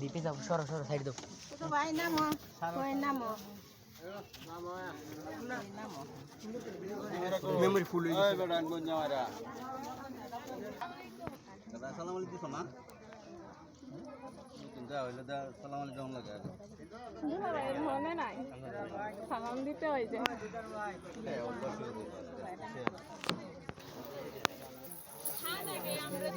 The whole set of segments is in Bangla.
দিতে যাব সরো সরো সাইড দাও তো ভাই নামো ভাই নামো মেমোরি ফুল হয়ে গেছে সালাম আলাইকুম সোনা যা হইলে দা সালাম আলাইকুম লাগে মনে নাই সালাম দিতে হয় যে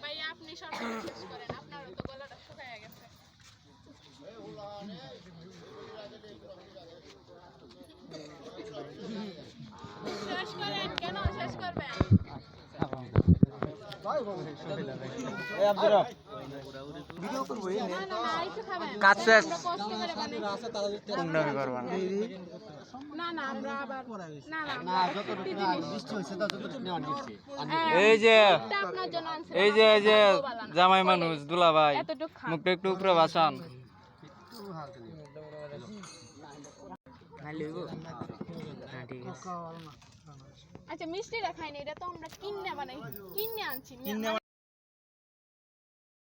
ভাই আপনি সব শেষ করেন আপনারও তো গলাটা শুকায় গেছে। শেষ করেন কেন শেষ করবেন? কাজ শেষ। করবা না নিচ্ছি এই যে আপনার জন্য আনছি এই যে এই যে জামাই মানুষ দুলা ভাই মুখটা একটু উপরে বাসান আচ্ছা মিষ্টিটা খাইনি এটা তো আমরা কিনে বানাই কিনে আনছি